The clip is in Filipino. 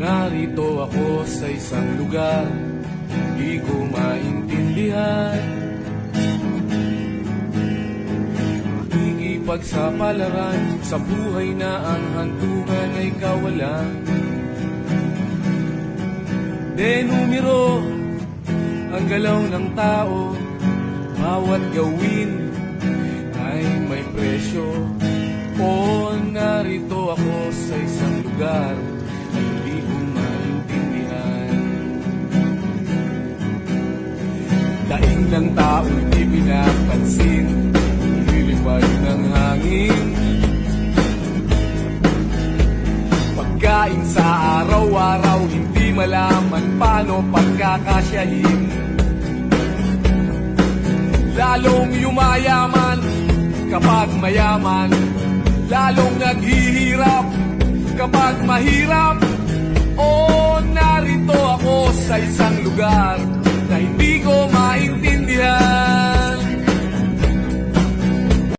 Narito ako sa isang lugar Di ko maintindihan. Ikipagsapalaran Sa buhay na ang hantungan ay kawalan. Denumero Ang galaw ng tao Bawat gawin Ay may presyo. O narito ako sa isang lugar Daing ng tao'y di pinapansin. Lilipad ng hangin. Pagkain sa araw-araw Hindi malaman paano pagkakasyahin. Lalong yumayaman kapag mayaman. Lalong naghihirap kapag mahirap. O narito ako sa isang lugar